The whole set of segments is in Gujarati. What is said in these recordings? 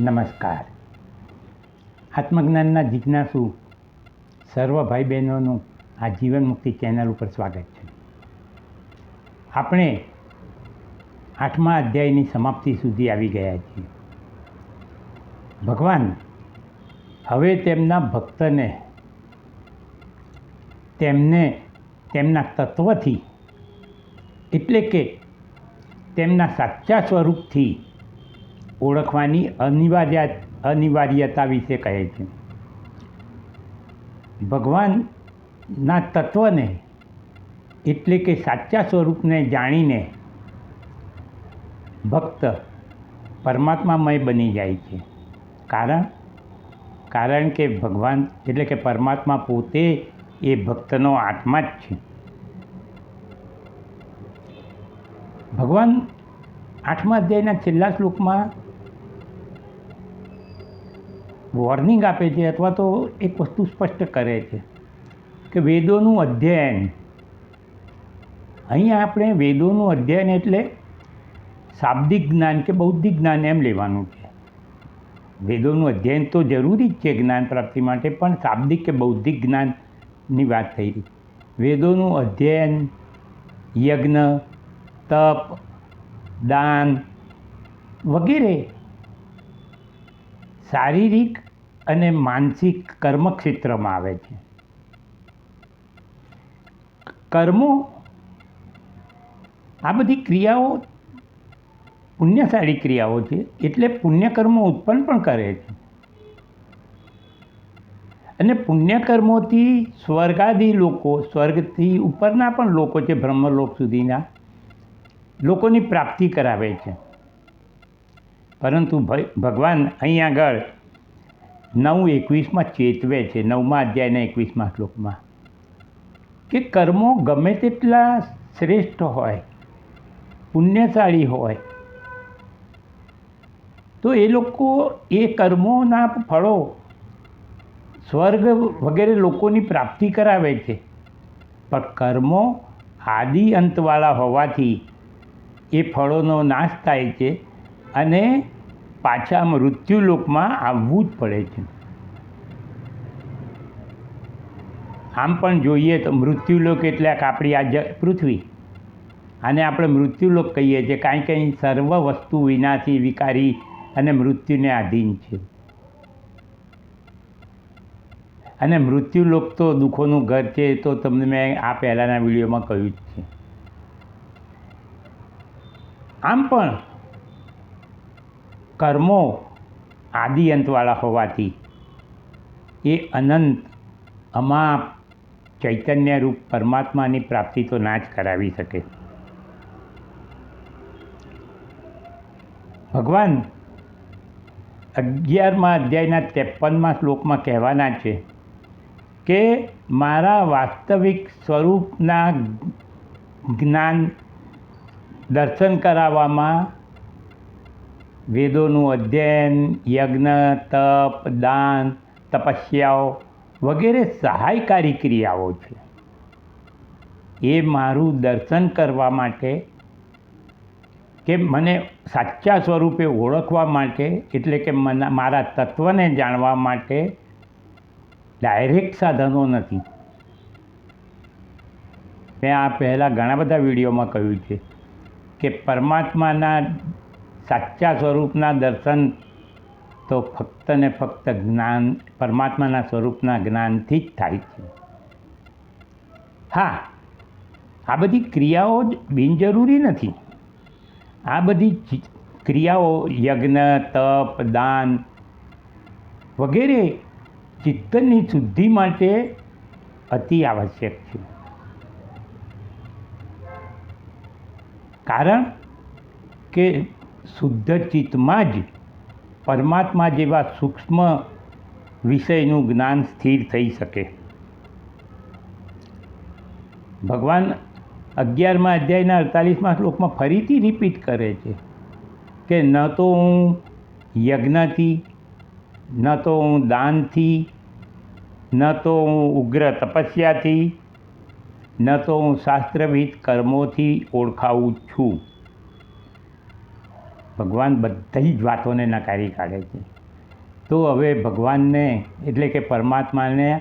નમસ્કાર. આત્મજ્ઞાનના જિજ્ઞાસુ સર્વ ભાઈ બહેનોનું આ જીવન મુક્તિ ચેનલ ઉપર સ્વાગત છે. આપણે આઠમા અધ્યાયની સમાપ્તિ સુધી આવી ગયા છીએ. ભગવાન હવે તેમના ભક્તને તેમને તેમના તત્વથી એટલે કે તેમના સાચા સ્વરૂપથી ઓળખવાની અનિવાર્ય અનિવાર્યતા વિશે કહે છે. ભગવાનના તત્વને એટલે કે સાચા સ્વરૂપને જાણીને ભક્ત પરમાત્મામય બની જાય છે. કારણ કારણ કે ભગવાન એટલે કે પરમાત્મા પોતે એ ભક્તનો આત્મા જ છે. ભગવાન આઠમા અધ્યાયના છેલ્લા શ્લોકમાં વોર્નિંગ આપે છે અથવા તો એક વસ્તુ સ્પષ્ટ કરે છે કે વેદોનું અધ્યયન. અહીંયા આપણે વેદોનું અધ્યયન એટલે શાબ્દિક જ્ઞાન કે બૌદ્ધિક જ્ઞાન એમ લેવાનું છે. વેદોનું અધ્યયન તો જરૂરી જ છે જ્ઞાન પ્રાપ્તિ માટે, પણ શાબ્દિક કે બૌદ્ધિક જ્ઞાનની વાત થઈ રહી. વેદોનું અધ્યયન, યજ્ઞ, તપ, દાન વગેરે શારીરિક અને માનસિક કર્મક્ષેત્રમાં આવે છે. કર્મો આ બધી ક્રિયાઓ પુણ્યશાળી ક્રિયાઓ છે, એટલે પુણ્યકર્મો ઉત્પન્ન પણ કરે છે. અને પુણ્યકર્મોથી સ્વર્ગાદી લોકો, સ્વર્ગથી ઉપરના પણ લોકો છે, બ્રહ્મલોક સુધીના, લોકોની પ્રાપ્તિ કરાવે છે. પરંતુ ભગવાન અહીં આગળ નવ એકવીસમાં ચેતવે છે. નવમા અધ્યાયના એકવીસમાં શ્લોકમાં. કે કર્મો ગમે તેટલા શ્રેષ્ઠ હોય, પુણ્યશાળી હોય, તો એ લોકો એ કર્મોના ફળો સ્વર્ગ વગેરે લોકોની પ્રાપ્તિ કરાવે છે. પણ કર્મો આદિ અંતવાળા હોવાથી એ ફળોનો નાશ થાય છે અને પાછા મૃત્યુલોકમાં આવવું જ પડે છે. આમ પણ જોઈએ તો મૃત્યુલોક એટલે આપણી આ જ, પૃથ્વી. આને આપણે મૃત્યુલોક કહીએ છીએ. કાંઈ કંઈ સર્વ વસ્તુ વિનાશી વિકારી અને મૃત્યુને આધીન છે. અને મૃત્યુલોક તો દુઃખોનું ઘર છે તો તમને મેં આ પહેલાંના વિડીયોમાં કહ્યું જ છે. આમ પણ કર્મો આદિ અંતવાળા હોવાથી એ અનંત અમાપ ચૈતન્ય રૂપ પરમાત્માની પ્રાપ્તિ તો ના જ કરાવી શકે. ભગવાન અગિયારમા અધ્યાયના ત્રેપનમાં શ્લોકમાં કહેવાના છે કે મારા વાસ્તવિક સ્વરૂપના જ્ઞાન દર્શન કરાવવામાં વેદોનું અધ્યયન, યજ્ઞ, તપ, દાન, તપસ્યાઓ વગેરે સહાયકારી ક્રિયાઓ છે. એ મારું દર્શન કરવા માટે કે મને સાચા સ્વરૂપે ઓળખવા માટે, એટલે કે મને મારા તત્વને જાણવા માટે ડાયરેક્ટ સાધનો નથી. મેં આ પહેલાં ઘણા બધા વિડીયોમાં કહ્યું છે કે પરમાત્માના સાચા સ્વરૂપના દર્શન તો ફક્ત ને ફક્ત જ્ઞાન, પરમાત્માના સ્વરૂપના જ્ઞાનથી જ થાય છે. હા, આ બધી ક્રિયાઓ જ બિનજરૂરી નથી. આ બધી ક્રિયાઓ યજ્ઞ, તપ, દાન વગેરે ચિત્તની શુદ્ધિ માટે અતિ આવશ્યક છે. કારણ કે શુદ્ધ ચિત્તમાં જ પરમાત્મા જેવા સૂક્ષ્મ વિષયનું જ્ઞાન સ્થિર થઈ શકે. ભગવાન અગિયારમાં અધ્યાયના અડતાલીસમાં શ્લોકમાં ફરીથી રિપીટ કરે છે કે ન તો હું યજ્ઞથી, ન તો હું દાનથી, ન તો હું ઉગ્ર તપસ્યાથી, ન તો હું શાસ્ત્રવિદ કર્મોથી ઓળખાવું છું. ભગવાન બધી જ વાતોને નકારી કાઢે છે. તો હવે ભગવાનને, એટલે કે પરમાત્માને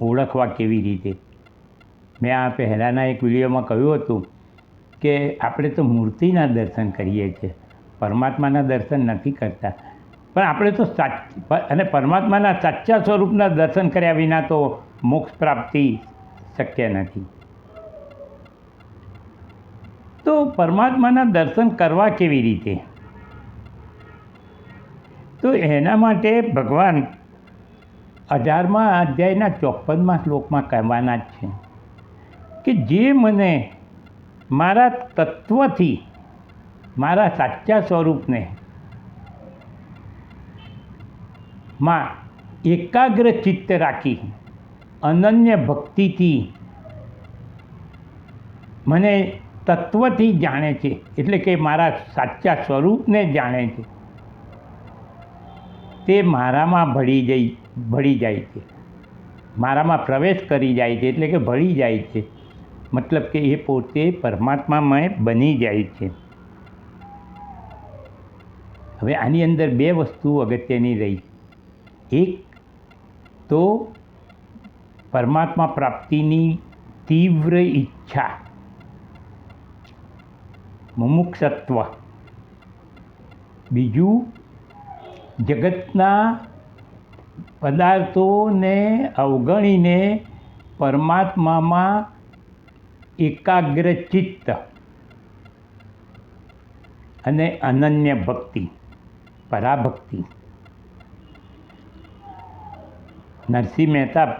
ઓળખવા કેવી રીતે? મેં આ પહેલાંના એક વિડીયોમાં કહ્યું હતું કે આપણે તો મૂર્તિના દર્શન કરીએ છીએ. પરમાત્માના દર્શન નથી કરતા. પણ આપણે તો સાચ, અને પરમાત્માના સાચા સ્વરૂપના દર્શન કર્યા વિના તો મોક્ષ પ્રાપ્તિ શક્ય નથી. તો પરમાત્માના દર્શન કરવા કેવી રીતે? તો એના માટે ભગવાન અઢારમા અધ્યાયના ચોપનમાં શ્લોકમાં કહેવાના જ છે કે જે મને મારા તત્વથી, મારા સાચા સ્વરૂપને માં એકાગ્ર ચિત્ત રાખી, અનન્ય ભક્તિથી મને તત્વથી જાણે છે. એટલે કે મારા સાચા સ્વરૂપને જાણે છે. તે મારામાં ભળી જઈ, ભળી જાય છે. મારામાં પ્રવેશ કરી જાય છે, એટલે કે ભળી જાય છે. મતલબ કે એ પોતે પરમાત્મામય બની જાય છે. હવે આની અંદર બે વસ્તુ અગત્યની રહી. એક તો પરમાત્મા પ્રાપ્તિની તીવ્ર ઈચ્છા. મુમુક્ષત્વ. બીજું, જગતના પદાર્થોને અવગણીને પરમાત્મામાં એકાગ્ર ચિત્ત અને અનન્ય ભક્તિ, પરાભક્તિ. નરસિંહ મહેતા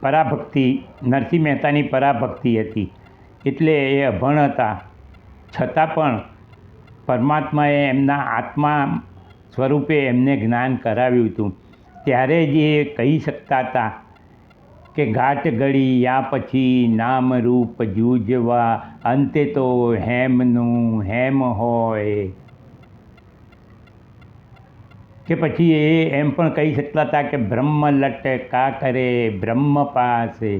પરાભક્તિ, નરસિંહ મહેતાની પરાભક્તિ હતી. એટલે એ અભણ હતા. છતાં પણ પરમાત્માએ એમના આત્મા સ્વરૂપે એમને જ્ઞાન કરાવ્યું હતું. ત્યારે જ એ કહી શકતા હતા કે ઘાટ ગળી યા પછી નામ રૂપ જૂજવા, અંતે તો હેમનું હેમ હોય. કે પછી એ એમ પણ કહી શકતા હતા કે બ્રહ્મ લટકા કરે બ્રહ્મ પાસે.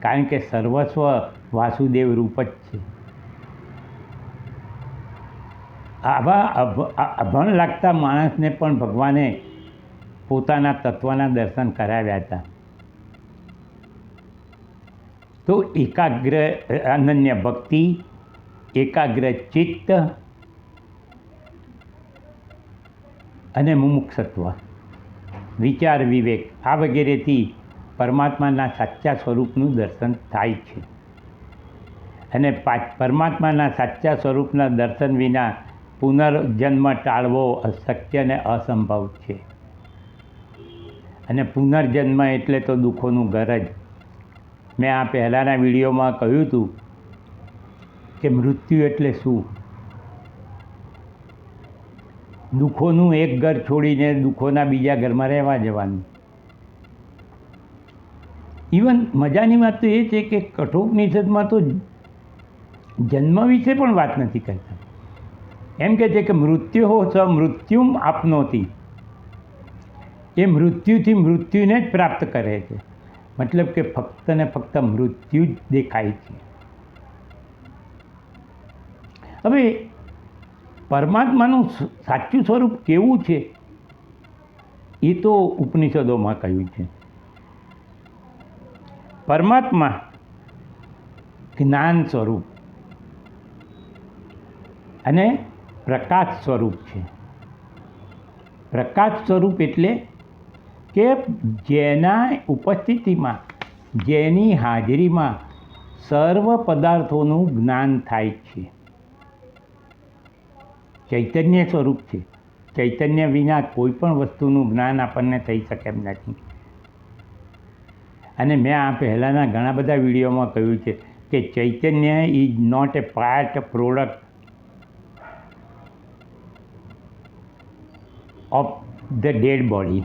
કારણ કે સર્વસ્વ વાસુદેવ રૂપ જ છે. આવા અભણ લાગતા માણસને પણ ભગવાને પોતાના તત્વના દર્શન કરાવ્યા હતા. તો એકાગ્ર, અનન્ય ભક્તિ, એકાગ્ર ચિત્ત અને મુમુક્ષત્વ, વિચાર વિવેક, આ વગેરેથી પરમાત્માના સાચા સ્વરૂપનું દર્શન થાય છે. અને પરમાત્માના સાચા સ્વરૂપના દર્શન વિના પુનર્જન્મ ટાળવો અશક્ય અને અસંભવ છે. અને પુનર્જન્મ એટલે તો દુઃખોનું ઘર જ. મેં આ પહેલાંના વિડીયોમાં કહ્યું હતું કે મૃત્યુ એટલે શું? દુઃખોનું એક ઘર છોડીને દુઃખોના બીજા ઘરમાં રહેવા જવાનું. ઇવન મજાની વાત તો એ છે કે કઠોપનિષદમાં તો જન્મ વિશે પણ વાત નથી કરતા. એમ કહે છે કે મૃત્યુ સ મૃત્યુમ આપનોતી. એ મૃત્યુથી મૃત્યુને જ પ્રાપ્ત કરે છે. મતલબ કે ફક્ત ને ફક્ત મૃત્યુ જ દેખાય છે. હવે પરમાત્માનું સાચું સ્વરૂપ કેવું છે? એ તો ઉપનિષદોમાં કહ્યું છે. પરમાત્મા જ્ઞાન સ્વરૂપ. અને પ્રકાશ સ્વરૂપ છે. પ્રકાશ સ્વરૂપ એટલે કે જેના ઉપસ્થિતિમાં, જેની હાજરીમાં સર્વ પદાર્થોનું જ્ઞાન થાય છે. ચૈતન્ય સ્વરૂપ છે. ચૈતન્ય વિના કોઈ પણ વસ્તુનું જ્ઞાન આપણને થઈ શકે એમ નથી. અને મેં આ પહેલાંના ઘણા બધા વિડીયોમાં કહ્યું છે કે ચૈતન્ય is not a part product of the dead body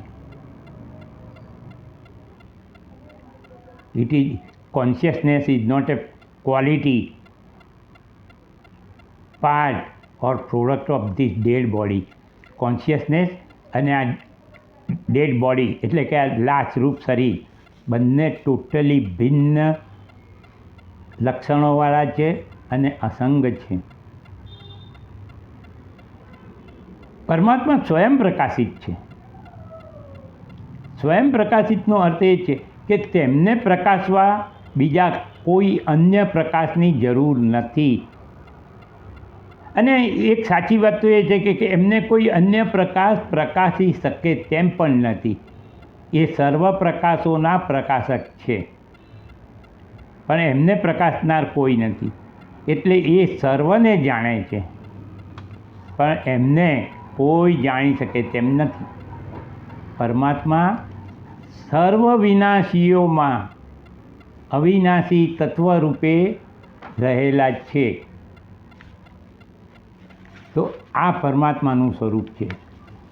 it is consciousness is not a quality part or product of this dead body consciousness અને આ ડેડ બોડી એટલે કે આ લાશ રૂપ શરીર બંને ટોટલી ભિન્ન લક્ષણોવાળા છે અને અસંગ છે પરમાત્મા સ્વયં પ્રકાશિત છે. સ્વયં પ્રકાશિતનો અર્થ એ છે કે તેમને પ્રકાશવા બીજા કોઈ અન્ય પ્રકાશની જરૂર નથી. અને એક સાચી વાત તો એ છે કે- એમને કોઈ અન્ય પ્રકાશ પ્રકાશી શકે તેમ પણ નથી. એ સર્વ પ્રકાશોના પ્રકાશક છે. પણ એમને પ્રકાશનાર કોઈ નથી. એટલે એ સર્વને જાણે છે. પણ એમને કોઈ જાણી શકે તેમ નથી. પરમાત્મા સર્વ વિનાશીઓમાં અવિનાશી તત્વ રૂપે રહેલા છે. તો આ પરમાત્માનું સ્વરૂપ છે.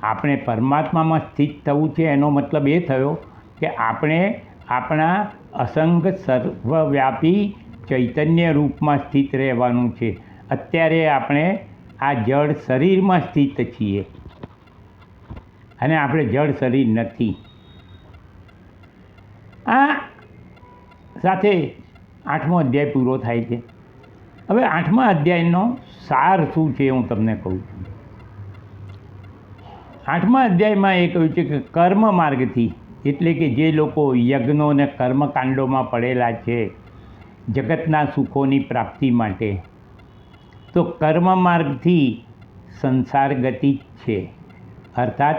આપણે પરમાત્મામાં સ્થિત થવું છે એનો મતલબ એ થયો કે આપણે આપણા અસંગ સર્વવ્યાપી ચૈતન્ય રૂપમાં સ્થિત રહેવાનું છે. અત્યારે આપણે આ જળ શરીરમાં સ્થિત છીએ. અને આપણે જળ શરીર નથી. આ સાથે આઠમો અધ્યાય પૂરો થાય છે. હવે આઠમા અધ્યાયનો સાર શું છે હું તમને કહું છું. આઠમા અધ્યાયમાં એ કહ્યું છે કે કર્મ માર્ગથી, એટલે કે જે લોકો યજ્ઞો અને કર્મકાંડોમાં પડેલા છે, જગતના સુખોની પ્રાપ્તિ માટે તો કર્મ માર્ગથી સંસાર ગતિ જ છે. અર્થાત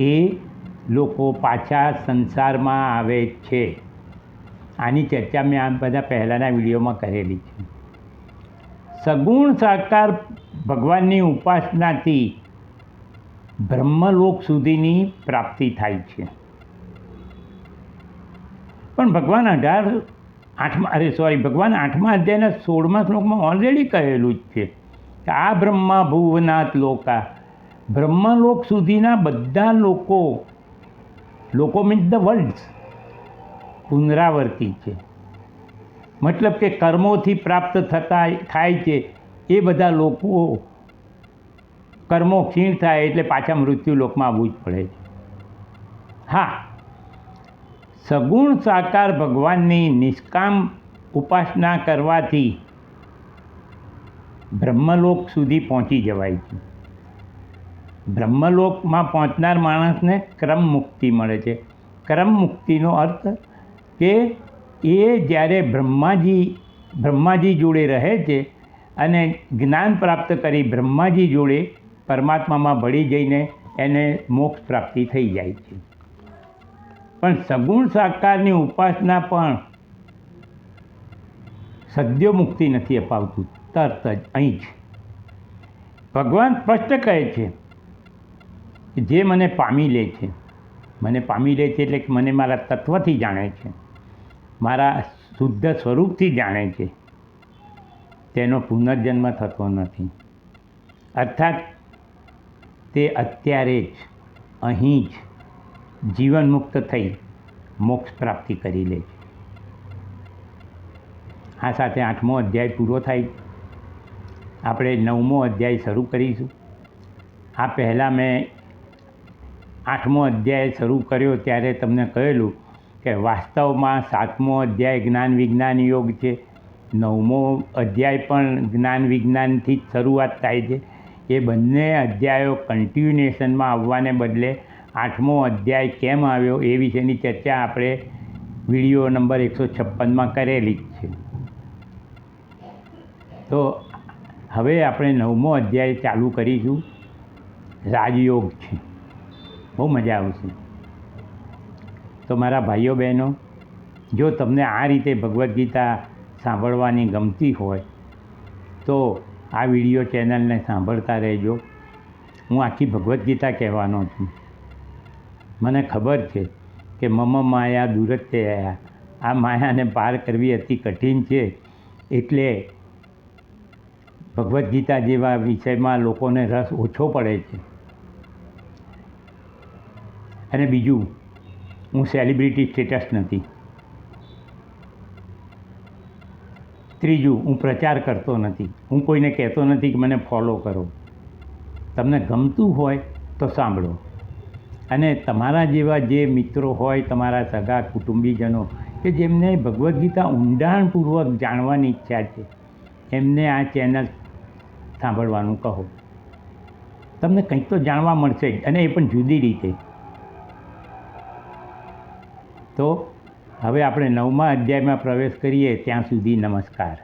એ લોકો પાછા સંસારમાં આવે છે. આની ચર્ચા મેં આ બધા પહેલાંના વિડીયોમાં કરેલી છે. સગુણ સાકાર ભગવાનની ઉપાસનાથી બ્રહ્મલોક સુધીની પ્રાપ્તિ થાય છે. પણ ભગવાન અઢાર આઠમા અરે સોરી ભગવાન આઠમા અધ્યાયના સોળમા શ્લોકમાં ઓલરેડી કહેલું જ છે કે આ બ્રહ્મા ભુવનાથ લોકા. બ્રહ્મલોક સુધીના બધા લોકો લોકો મીન્સ ધ વર્લ્ડ પુનરાવર્તી છે. મતલબ કે કર્મોથી પ્રાપ્ત થતા થાય છે, એ બધા લોકો કર્મો ક્ષીણ થાય એટલે પાછા મૃત્યુ લોકમાં આવવું જ પડે છે. હા સગુણ સાકાર ભગવાનની નિષ્કામ ઉપાસના કરવાથી બ્રહ્મલોક સુધી પહોંચી જવાય છે. બ્રહ્મલોકમાં પહોંચનાર માણસને ક્રમ મુક્તિ મળે છે. ક્રમ મુક્તિનો અર્થ કે એ જ્યારે બ્રહ્માજી બ્રહ્માજી જોડે રહે છે અને જ્ઞાન પ્રાપ્ત કરી બ્રહ્માજી જોડે પરમાત્મામાં ભળી જઈને એને મોક્ષ પ્રાપ્તિ થઈ જાય છે. પણ સગુણ સાકારની ઉપાસના પણ સદ્યો મુક્તિ નથી અપાવતું. તરત જ અહીં જ. ભગવાન સ્પષ્ટ કહે છે જે મને પામી લે છે, મને પામી લે છે એટલે કે મને મારા તત્વથી જાણે છે, મારા શુદ્ધ સ્વરૂપથી જાણે છે, તેનો પુનર્જન્મ થતો નથી. અર્થાત તે અત્યારે જ, અહીં જ જીવન મુક્ત થઈ મોક્ષ પ્રાપ્તિ કરી લે છે. આ સાથે આઠમો અધ્યાય પૂરો થાય. આપણે નવમો અધ્યાય શરૂ કરીશું. આ પહેલાં મેં આઠમો અધ્યાય શરૂ કર્યો ત્યારે તમને કહેલું કે વાસ્તવમાં સાતમો અધ્યાય જ્ઞાન વિજ્ઞાન યોગ છે. નવમો અધ્યાય પણ જ્ઞાન વિજ્ઞાનથી જ શરૂઆત થાય છે. એ બંને અધ્યાયો કન્ટિન્યુએશનમાં આવવાને બદલે આઠમો અધ્યાય કેમ આવ્યો એ વિશેની ચર્ચા આપણે વીડિયો નંબર એકસો છપ્પનમાં કરેલી જ છે. તો હવે આપણે નવમો અધ્યાય ચાલુ કરીશું. રાજયોગ છે. બહુ મજા આવશે. તો મારા ભાઈઓ બહેનો, જો તમને આ રીતે ભગવદ્ ગીતા સાંભળવાની ગમતી હોય, તો આ વીડિયો ચેનલને સાંભળતા રહેજો. હું આખી ભગવદ્ ગીતા કહેવાનો છું. મને ખબર છે કે મમ માયા દુરત્યયા આ માયાને પાર કરવી અતિ કઠિન છે. એટલે ભગવદ્ ગીતા જેવા વિષયમાં લોકોને રસ ઓછો પડે છે. અને બીજું, હું સેલિબ્રિટી સ્ટેટસ નથી. ત્રીજું, હું પ્રચાર કરતો નથી. હું કોઈને કહેતો નથી કે મને ફોલો કરો. તમને ગમતું હોય તો સાંભળો. અને તમારા જેવા જે મિત્રો હોય, તમારા સગા કુટુંબીજનો, કે જેમને ભગવદ્ ગીતા ઊંડાણપૂર્વક જાણવાની ઈચ્છા છે, એમને આ ચેનલ સાંભળવાનું કહો. તમને કંઈક તો જાણવા મળશે જ, અને એ પણ જુદી રીતે. તો હવે આપણે નવમા અધ્યાયમાં પ્રવેશ કરીએ, ત્યાં સુધી નમસ્કાર.